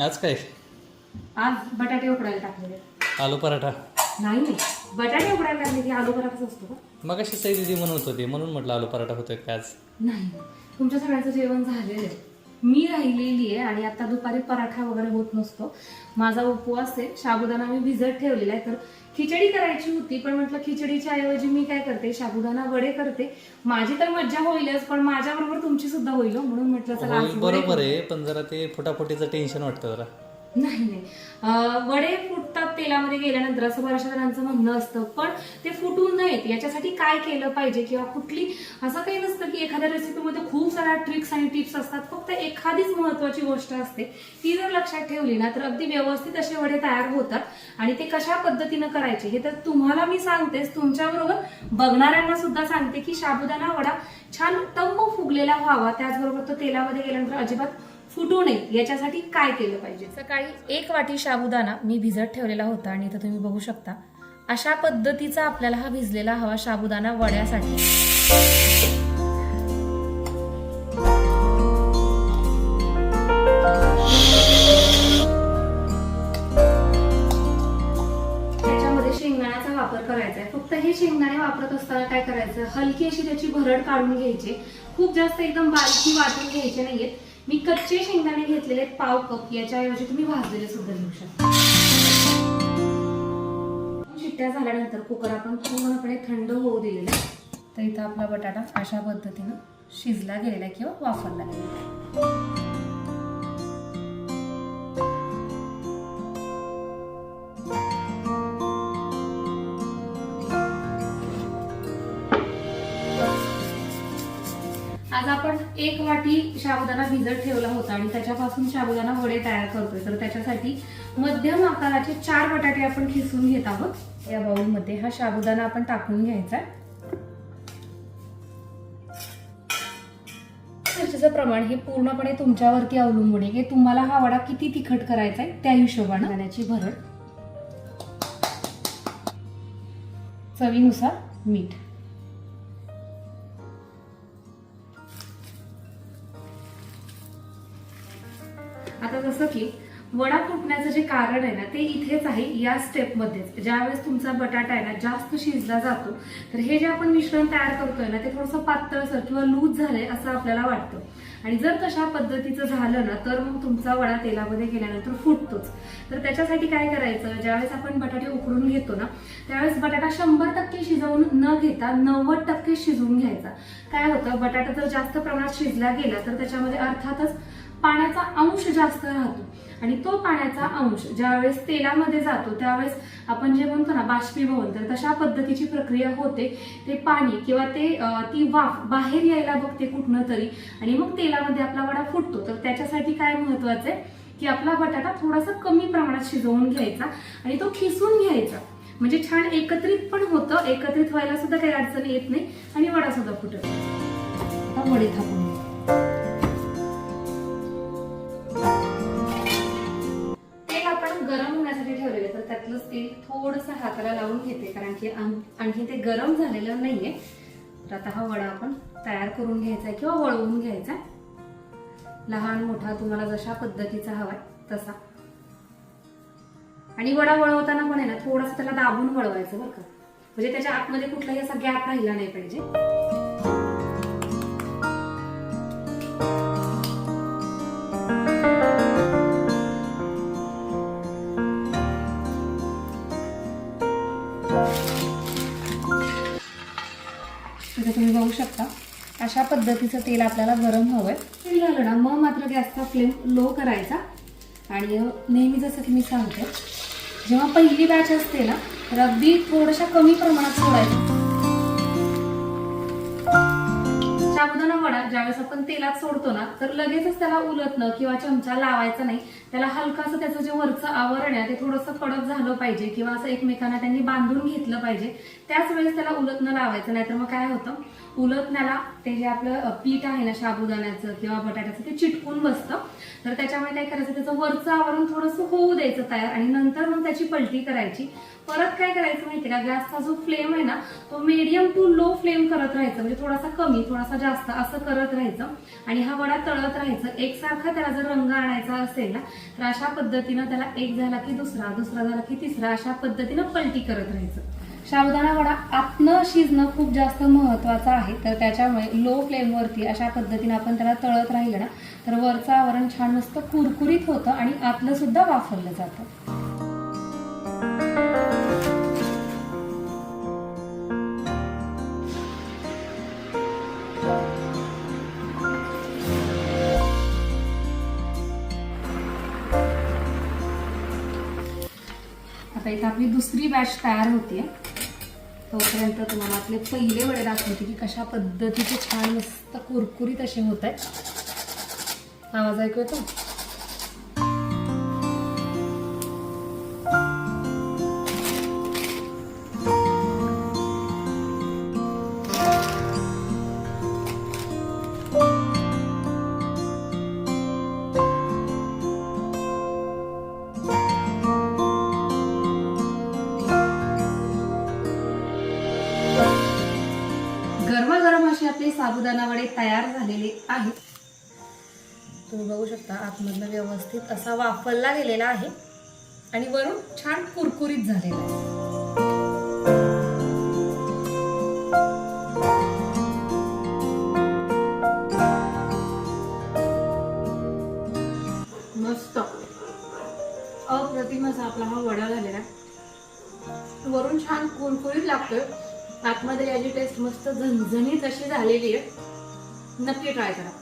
आज काय? आज बटाटे उकडायला टाकलेले. आलू पराठा. नाही नाही. बटाटे उकडायला टाकले की आलू पराठाच असतो का? मग अशी सई दिदी म्हणत होती म्हणून म्हटलं आलू पराठा होतोय काय आज? नाही. तुमच्या सगळ्यांचं जेवण झालेलं आहे. मी राहिलेली आहे आणि आता दुपारी पराठा वगैरे होत नसतो. माझा उपवास आहे. साबुदाणा मी भिजत ठेवलेला आहे तर खिचडी करायची होती पण म्हटलं खिचडीच्या ऐवजी मी काय करते साबुदाणा वडे करते. माझी तर मज्जा होईलच पण माझ्याबरोबर तुमची सुद्धा होईल हो. म्हणून म्हटलं चला बरोबर आहे पण जरा ते फुटाफुटीचं टेन्शन वाटतं जरा. नाही नाही. वडे फुटतात तेलामध्ये गेल्यानंतर असं बऱ्याचशा जणांचं म्हणणं असतं पण ते फुटू नयेत. याच्यासाठी काय केलं पाहिजे किंवा कुठली असं काही नसतं की एखाद्या रेसिपीमध्ये खूप साऱ्या ट्रिक्स आणि टिप्स असतात. फक्त एखादीच महत्वाची गोष्ट असते. ती जर लक्षात ठेवली ना तर अगदी व्यवस्थित असे वडे तयार होतात आणि ते कशा पद्धतीनं करायचे हे तर तुम्हाला मी सांगतेच. तुमच्याबरोबर बघणाऱ्यांना सुद्धा सांगते की साबुदाणा वडा छान तंब फुगलेला व्हावा. त्याचबरोबर तो तेलामध्ये गेल्यानंतर अजिबात फुटू नये याच्यासाठी काय केलं पाहिजे? सकाळी एक वाटी साबुदाणा मी भिजत ठेवलेला होता आणि इथं तुम्ही बघू शकता. अशा पद्धतीचा आपल्याला हा भिजलेला हवा साबुदाणा वड्यासाठी. वापर करायचा आहे. फक्त हे शेंगदाणे वापरत असताना काय करायचं? हलकी अशी त्याची भरड काढून घ्यायची. खूप जास्त एकदम बारीकी वाटून घ्यायचे नाहीयेत. मी कच्चे शेंगदाणे घेतलेले आहेत पाव कप. याच्याऐवजी तुम्ही भाजलेले सुद्धा घेऊ शकता. शिट्ट्या झाल्यानंतर कुकर आपण पूर्णपणे थंड होऊ दिलेला आहे. तर इथं आपला बटाटा अशा पद्धतीनं शिजला गेलेला आहे किंवा वाफरला गेलेला आहे. आज आपण एक वाटी शाबुदाना भिजत ठेवला होता आणि त्याच्यापासून शाबुदाना वडे तयार करतोय. तर त्याच्यासाठी मध्यम आकाराचे चार बटाटे आपण खिसून घेत आहोत. या बाउलमध्ये हा शाबुदाना आपण टाकून घ्यायचा आहे. मिरचीचं प्रमाण हे पूर्णपणे तुमच्यावरती अवलंबून आहे. की तुम्हाला हा वडा किती तिखट करायचा आहे त्या हिशोबाने. दाण्याची भरड. चवीनुसार मीठ. जसं की वडा फुटण्याचं जे कारण आहे ना ते इथेच आहे या स्टेपमध्येच ज्यावेळेस तुमचा बटाटा आहे ना जास्त शिजला जातो तर हे जे आपण मिश्रण तयार करतोय ना ते थोडंसं पातळसर किंवा लूज झालंय असं आपल्याला वाटतं. आणि जर तशा पद्धतीचं झालं ना तर मग तुमचा वडा तेलामध्ये गेल्यानंतर फुटतोच. तर त्याच्यासाठी काय करायचं ज्यावेळेस आपण बटाटे उकडून घेतो ना त्यावेळेस बटाटा शंभर टक्के शिजवून न घेता नव्वद टक्के शिजवून घ्यायचा. काय होतं बटाटा जर जास्त प्रमाणात शिजला गेला तर त्याच्यामध्ये अर्थातच पाण्याचा अंश जास्त राहतो. आणि तो पाण्याचा अंश ज्यावेळेस तेलामध्ये जातो त्यावेळेस आपण जे म्हणतो ना बाष्पीभवन तर तशा पद्धतीची प्रक्रिया होते. ते पाणी किंवा ते ती वाफ बाहेर यायला बघते कुठनं तरी आणि मग तेलामध्ये आपला वडा फुटतो. तर त्याच्यासाठी काय महत्वाचं आहे की आपला बटाटा थोडासा कमी प्रमाणात शिजवून घ्यायचा आणि तो खिसून घ्यायचा. म्हणजे छान एकत्रित पण होतं एकत्रित व्हायला सुद्धा काही अडचण येत नाही आणि वडा सुद्धा फुटत वडे थापून तेल थोडंसं हाताला लावून घेते कारण की आणखी ते गरम झालेलं नाहीये. तर आता हा वडा आपण तयार करून घ्यायचा आहे किंवा वळवून घ्यायचा आहे. लहान मोठा तुम्हाला जशा पद्धतीचा हवाय तसा. आणि वडा वळवताना पण आहे ना थोडासा त्याला दाबून वळवायचं बरं का. म्हणजे त्याच्या आतमध्ये कुठलाही असा गॅप राहिला नाही पाहिजे. अशा पद्धतीचं तेल आपल्याला गरम हवं आहे तेल झालं ना मग मात्र गॅसचा फ्लेम लो करायचा. आणि नेहमी जसं की मी सांगते जेव्हा पहिली बॅच असते ना तर अगदी थोड्याशा कमी प्रमाणात सोडायचं. साबुदाणा वडा ज्यावेळेस आपण तेलात सोडतो ना तर लगेचच त्याला उलटणं किंवा चमचा लावायचा नाही. त्याला हलकासं त्याचं जे वरचं आवरण आहे ते थोडंसं कडक झालं पाहिजे किंवा असं एकमेकांना त्यांनी बांधून घेतलं पाहिजे. त्याच वेळेस त्याला उलटणं लावायचं नाहीतर मग काय होतं? उलटण्याला ते जे आपलं पीठ आहे ना साबुदाण्याचं किंवा बटाट्याचं ते चिटकून बसतं. तर त्याच्यामुळे काय करायचं? त्याचं वरचं आवरण थोडंसं होऊ द्यायचं तयार आणि नंतर मग त्याची पलटी करायची. परत काय करायचं माहितीये का? गॅसचा जो फ्लेम आहे ना तो मीडियम टू लो फ्लेम करत राहायचं. म्हणजे थोडासा कमी थोडासा जास्त असं करत राहायचं. आणि हा वडा तळत राहायचं. एकसारखा त्याला जर रंग आणायचा असेल ना तर अशा पद्धतीनं त्याला एक झाला की दुसरा दुसरा झाला की तिसरा अशा पद्धतीनं पलटी करत राहायचं. साबुदाणा वडा आतनं शिजणं खूप जास्त महत्वाचं आहे. तर त्याच्यामुळे लो फ्लेमवरती अशा पद्धतीनं आपण त्याला तळत राहिलं ना तर वरचं आवरण छान मस्त कुरकुरीत होतं आणि आतलं सुद्धा वाफरलं जातं. आता इथे आपली दुसरी बॅच तयार होते तोपर्यंत तुम्हाला आपले पहिले वडे दाखवते की कशा पद्धतीचे छान मस्त कुरकुरीत असे होत आहेत. आवाज ऐकू येतो? असे आपले साबुदाणा वडे तयार झालेले आहेत. तुम्ही बघू शकता आतमधनं व्यवस्थित असा वाफरला गेलेला आहे आणि वरून छान कुरकुरीत झालेला आहे. मस्त. अप्रतिम असा आपला हा वडा झालेला आहे. वरून छान कुरकुरीत लागतोय. आतमध्ये याची टेस्ट मस्त झणझणीत अशी झालेली आहे. नक्की ट्राय करा.